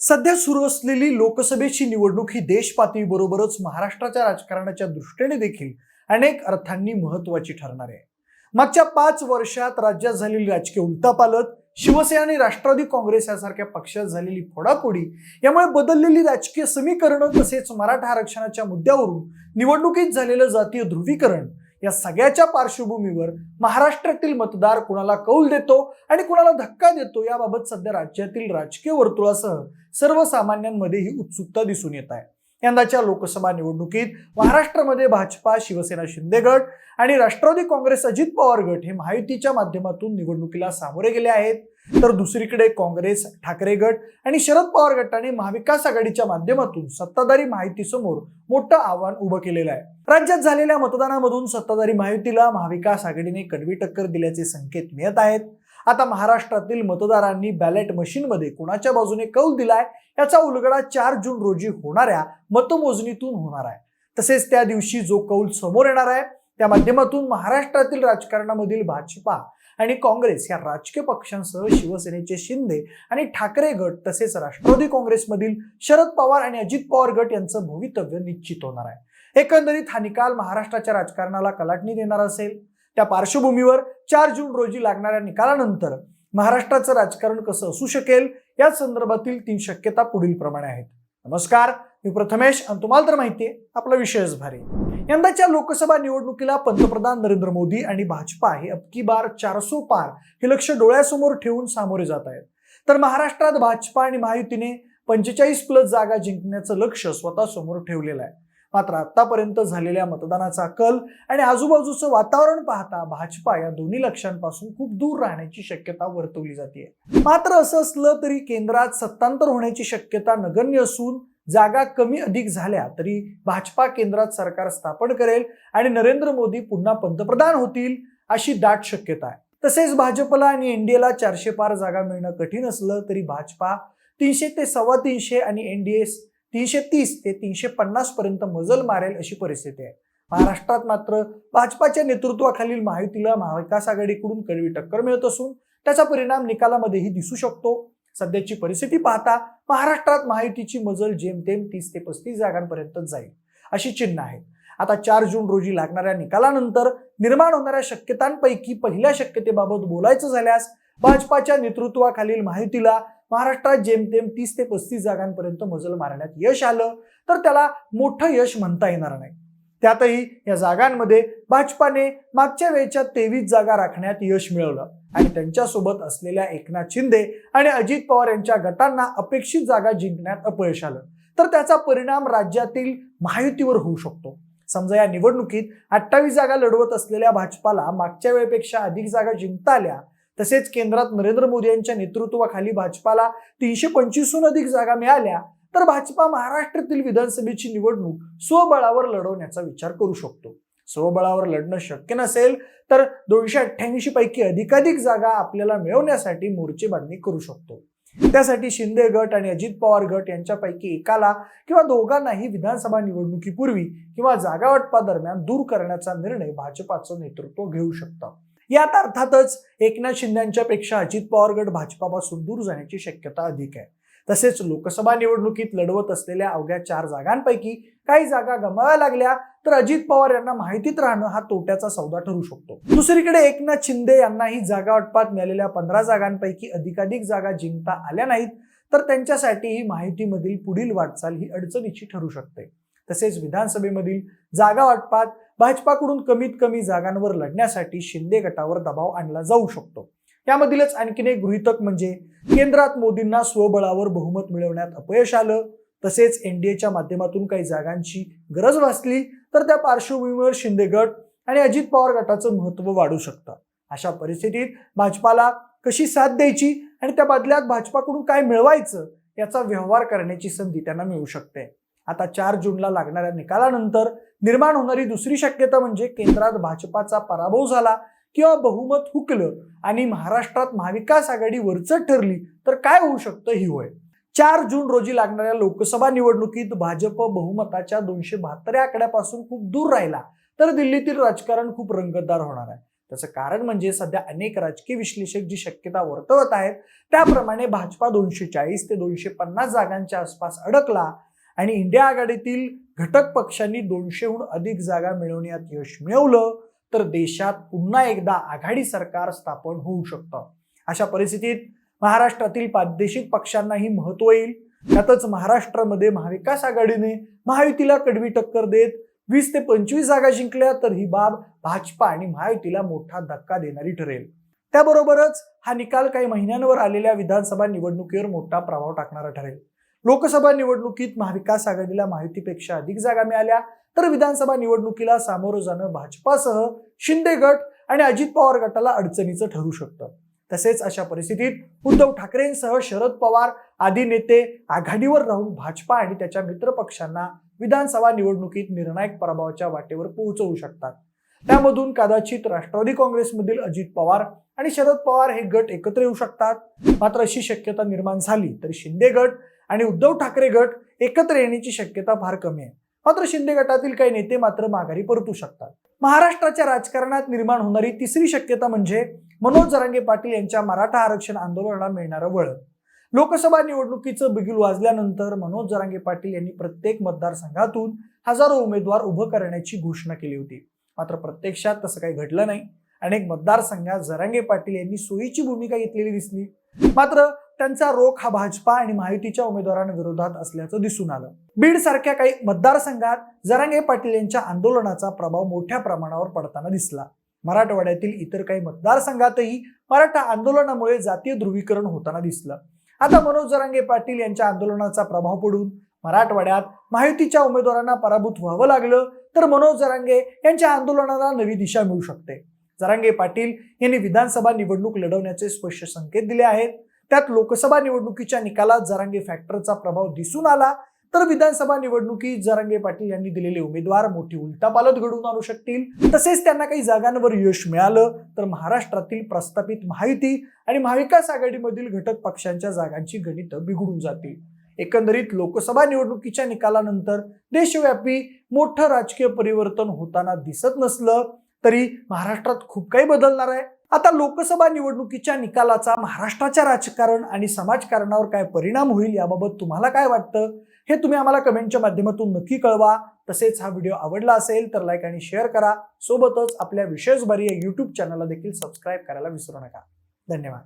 सध्या सुरू असलेली लोकसभेची निवडणूक ही देश पातळीबरोबरच महाराष्ट्राच्या राजकारणाच्या दृष्टीने देखील अनेक अर्थांनी महत्वाची ठरणार आहे. मागच्या पाच वर्षात राज्यात झालेली राजकीय उलथापालट शिवसेना आणि राष्ट्रवादी काँग्रेस यासारख्या पक्षात झालेली फोडाफोडी यामुळे बदललेली राजकीय समीकरणं तसेच मराठा आरक्षणाच्या मुद्द्यावरून निवडणुकीत झालेलं जातीय ध्रुवीकरण या सगळ्याच्या पार्श्वभूमीवर महाराष्ट्रातील मतदार कुणाला कौल देतो आणि कुणाला धक्का देतो याबाबत सध्या राज्यातील राजकीय वर्तुळासह सर्वसामान्यांमध्ये ही उत्सुकता दिसून येत आहे. यंदाच्या लोकसभा निवडणुकीत महाराष्ट्रामध्ये भाजपा शिवसेना शिंदे गट आणि राष्ट्रवादी काँग्रेस अजित पवार गट हे महायुतीच्या माध्यमातून निवडणुकीला सामोरे गेले आहेत. तर दुसरीकडे काँग्रेस ठाकरे गट आणि शरद पवार गटाने महाविकास आघाडीच्या माध्यमातून सत्ताधारी माहितीसमोर मोठं आव्हान उभं केलेलं आहे. राज्यात झालेल्या मतदानामधून सत्ताधारी महायुतीला महाविकास आघाडीने कडवी टक्कर दिल्याचे संकेत मिळत आहेत. आता महाराष्ट्रातील मतदारांनी बॅलेट मशीनमध्ये कोणाच्या बाजूने कौल दिलाय याचा उलगडा चार जून रोजी होणाऱ्या मतमोजणीतून होणार आहे. तसेच त्या दिवशी जो कौल समोर येणार आहे त्या माध्यमातून महाराष्ट्रातील राजकारणामधील भाजपा आणि काँग्रेस या राजकीय पक्षांसह शिवसेनेचे शिंदे आणि ठाकरे गट तसेच राष्ट्रवादी काँग्रेसमधील शरद पवार आणि अजित पवार गट यांचं भवितव्य निश्चित होणार आहे. एकंदरीत हा निकाल महाराष्ट्राच्या राजकारणाला कलाटणी देणार असेल. त्या पार्श्वभूमीवर चार जून रोजी लागणाऱ्या निकालानंतर महाराष्ट्राचं राजकारण कसं असू शकेल या संदर्भातील तीन शक्यता पुढील प्रमाणे आहेत. नमस्कार मी प्रथमेश आणि तुम्हाला तर माहिती आहे आपला विषयच भारी. यंदाच्या लोकसभा निवडणुकीला पंतप्रधान नरेंद्र मोदी आणि भाजपा हे अबकी बार चारसो पार हे लक्ष डोळ्यासमोर ठेवून सामोरे जात आहेत. तर महाराष्ट्रात भाजपा आणि महायुतीने पंचेचाळीस प्लस जागा जिंकण्याचं लक्ष स्वतः समोर ठेवलेलं आहे. मात्र आतापर्यंत झालेल्या मतदानाचा कल आणि आजूबाजूचं वातावरण पाहता भाजपा या दोन्ही लक्ष्यांपासून खूप दूर राहण्याची शक्यता वर्तवली जाते. मात्र असं असलं तरी केंद्रात सत्तांतर होण्याची शक्यता नगण्य असून जागा कमी अधिक झाल्या तरी भाजपा केंद्रात सरकार स्थापन करेल आणि नरेंद्र मोदी पुन्हा पंतप्रधान होतील अशी दाट शक्यता आहे. तसेच भाजपला आणि एनडीएला चारशे पार जागा मिळणं कठीण असलं तरी भाजपा तीनशे ते सव्वा तीनशे आणि एनडीए तीनशे तीस ते तीनशे पन्नास पर्यंत मजल मारेल अशी परिस्थिती आहे. महाराष्ट्रात मात्र भाजपाच्या नेतृत्वाखालील महायुतीला महाविकास आघाडीकडून कडवी टक्कर मिळत असून त्याचा परिणाम निकालामध्येही दिसू शकतो. सध्याची परिस्थिती पाहता महाराष्ट्रात महायुतीची मजल जेमतेम तीस ते पस्तीस जागांपर्यंत जाईल अशी चिन्ह आहेत. आता चार जून रोजी लागणाऱ्या निकालानंतर निर्माण होणाऱ्या शक्यतांपैकी पहिल्या शक्यतेबाबत बोलायचं झाल्यास भाजपाच्या नेतृत्वाखालील महायुतीला महाराष्ट्रात जेमतेम तीस ते पस्तीस जागांपर्यंत मजल मारण्यात यश आलं तर त्याला मोठं यश म्हणता येणार नाही. त्यातही या जागांमध्ये भाजपाने मागच्या वेळच्या तेवीस जागा राखण्यात यश मिळवलं. आणि त्यांच्यासोबत असलेल्या एकनाथ शिंदे आणि अजित पवार यांच्या गटांना अपेक्षित जागा जिंकण्यात अपयश आलं. तर त्याचा परिणाम राज्यातील महायुतीवर होऊ शकतो. समजा या निवडणुकीत अठ्ठावीस जागा लढवत असलेल्या भाजपाला मागच्या वेळेपेक्षा अधिक जागा जिंकता आल्या. तसेच केंद्रात नरेंद्र मोदी यांच्या नेतृत्वाखाली भाजपाला तीनशे पंचवीसहून अधिक जागा मिळाल्या. तर भाजपा महाराष्ट्रातील विधानसभेची निवडणूक स्वबळावर लढवण्याचा विचार करू शकतो. स्वबळावर लढणं शक्य नसेल तर दोनशे अठ्ठ्याऐंशी पैकी अधिकाधिक जागा आपल्याला मिळवण्यासाठी मोर्चेबांधणी करू शकतो. त्यासाठी शिंदे गट आणि अजित पवार गट यांच्यापैकी एकाला किंवा दोघांनाही विधानसभा निवडणुकीपूर्वी किंवा जागा वाटपादरम्यान दूर करण्याचा निर्णय भाजपाचं नेतृत्व घेऊ शकतं. यात अर्थातच एकनाथ शिंद्यांच्या पेक्षा अजित पवार गट भाजपापासून दूर जाण्याची शक्यता अधिक आहे. तसेच लोकसभा निवडणुकीत लढवत असलेल्या अवघ्या चार जागांपैकी काही जागा गमाव्या लागल्या तर अजित पवार यांना माहितीत राहणं हा तोट्याचा सौदा ठरू शकतो. दुसरीकडे एकनाथ शिंदे यांनाही जागा वाटपात मिळालेल्या पंधरा जागांपैकी अधिकाधिक जागा जिंकता आल्या नाहीत तर त्यांच्यासाठी ही माहितीमधील पुढील वाटचाल ही अडचणीची ठरू शकते. तसेच विधानसभेमधील जागा वाटपात भाजपाकडून कमीत कमी जागांवर लढण्यासाठी शिंदे गटावर दबाव आणला जाऊ शकतो. यामधीलच आणखीन एक गृहितक म्हणजे केंद्रात मोदींना स्वबळावर बहुमत मिळवण्यात अपयश आलं. तसेच एनडीएच्या माध्यमातून काही जागांची गरज भासली तर त्या पार्श्वभूमीवर शिंदे गट आणि अजित पवार गटाचं महत्त्व वाढू शकतं. अशा परिस्थितीत भाजपाला कशी साथ द्यायची आणि त्या बदल्यात भाजपाकडून काय मिळवायचं याचा व्यवहार करण्याची संधी त्यांना मिळू शकते. आता चार जूनला लागणाऱ्या निकालानंतर निर्माण होणारी दुसरी शक्यता म्हणजे केंद्रात भाजपाचा पराभव झाला किंवा बहुमत हुकलं आणि महाराष्ट्रात महाविकास आघाडी वरचं ठरली तर काय होऊ शकतं ही होय? चार जून रोजी लागणाऱ्या लोकसभा निवडणुकीत भाजप बहुमताच्या दोनशे बहात्तर या आकड्यापासून खूप दूर राहिला तर दिल्लीतील राजकारण खूप रंगतदार होणार आहे. त्याचं कारण म्हणजे सध्या अनेक राजकीय विश्लेषक जी शक्यता वर्तवत आहेत त्याप्रमाणे भाजपा दोनशे चाळीस ते दोनशे पन्नास जागांच्या आसपास अडकला आणि इंडिया आघाडीतील घटक पक्षांनी दोनशेहून अधिक जागा मिळवण्यात यश मिळवलं. तर देशात पुन्हा एकदा आघाडी सरकार स्थापन होऊ शकतं. अशा परिस्थितीत महाराष्ट्रातील प्रादेशिक पक्षांनाही महत्त्व येईल. त्यातच महाराष्ट्रामध्ये महाविकास आघाडीने महायुतीला कडवी टक्कर देत वीस ते पंचवीस जागा जिंकल्या तर ही बाब भाजपा आणि महायुतीला मोठा धक्का देणारी ठरेल. त्याबरोबरच हा निकाल काही महिन्यांवर आलेल्या विधानसभा निवडणुकीवर मोठा प्रभाव टाकणारा ठरेल. लोकसभा निवडणुकीत महाविकास आघाडीला माहितीपेक्षा अधिक जागा मिळाल्या तर विधानसभा निवडणुकीला सामोरं जाणं भाजपासह शिंदे गट आणि अजित पवार गटाला अडचणीचं ठरू शकतं. तसेच अशा परिस्थितीत उद्धव ठाकरेंसह शरद पवार आदी नेते आघाडीवर राहून भाजपा आणि त्याच्या मित्रपक्षांना विधानसभा निवडणुकीत निर्णायक पराभवाच्या वाटेवर पोहोचवू शकतात. त्यामधून कदाचित राष्ट्रवादी काँग्रेसमधील अजित पवार आणि शरद पवार हे गट एकत्र येऊ शकतात. मात्र अशी शक्यता निर्माण झाली तर शिंदे गट आणि उद्धव ठाकरे गट एकत्र येण्याची शक्यता फार कमी आहे. मात्र शिंदे गटातील काही नेते मात्र माघारी परतू शकतात. महाराष्ट्राच्या राजकारणात निर्माण होणारी तिसरी शक्यता म्हणजे मनोज जरांगे पाटील यांच्या मराठा आरक्षण आंदोलनाला मिळणारं वळण. लोकसभा निवडणुकीचं बिगुल वाजल्यानंतर मनोज जरांगे पाटील यांनी प्रत्येक मतदारसंघातून हजारो उमेदवार उभं करण्याची घोषणा केली होती. मात्र प्रत्यक्षात तसं काही घडलं नाही. अनेक मतदारसंघात जरांगे पाटील यांनी सोयीची भूमिका घेतलेली दिसली. मात्र त्यांचा रोख हा भाजपा आणि महायुतीच्या उमेदवारांविरोधात असल्याचं दिसून आलं. बीड सारख्या काही मतदारसंघात जरांगे पाटील यांच्या आंदोलनाचा प्रभाव मोठ्या प्रमाणावर पडताना दिसला. मराठवाड्यातील इतर काही मतदारसंघातही मराठा आंदोलनामुळे जातीय ध्रुवीकरण होताना दिसलं. आता मनोज जरांगे पाटील यांच्या आंदोलनाचा प्रभाव पडून मराठवाड्यात महायुतीच्या उमेदवारांना पराभूत व्हावं लागलं तर मनोज जरांगे यांच्या आंदोलनाला नवी दिशा मिळू शकते. जरांगे पाटील यांनी विधानसभा निवडणूक लढवण्याचे स्पष्ट संकेत दिले आहेत. त्यात लोकसभा निवडणुकीच्या निकालात जरांगे फॅक्टरचा प्रभाव दिसून आला. तर विधानसभा निवडणुकीत जरांगे पाटील यांनी दिलेले उमेदवार मोठी उलटापालट घडून आणू शकतील. तसेच त्यांना काही जागांवर यश मिळालं तर महाराष्ट्रातील प्रस्थापित माहिती आणि महाविकास आघाडीमधील घटक पक्षांच्या जागांची गणितं बिघडून जातील. एकंदरीत लोकसभा निवडणुकीच्या निकालानंतर देशव्यापी मोठं राजकीय परिवर्तन होताना दिसत नसलं तरी महाराष्ट्रात खूप काही बदलणार आहे. आता लोकसभा निवडणुकीच्या निकालाचा महाराष्ट्राच्या राजकारण आणि समाजकारणावर काय परिणाम होईल याबाबत तुम्हाला काय वाटतं? हे तुम्ही आम्हाला कमेंटच्या माध्यमातून नक्की कळवा. तसेच हा व्हिडिओ आवडला असेल तर लाईक आणि शेअर करा. सोबतच आपल्या विशेष यूट्यूब या चॅनलला देखील सबस्क्राईब करायला विसरू नका. धन्यवाद.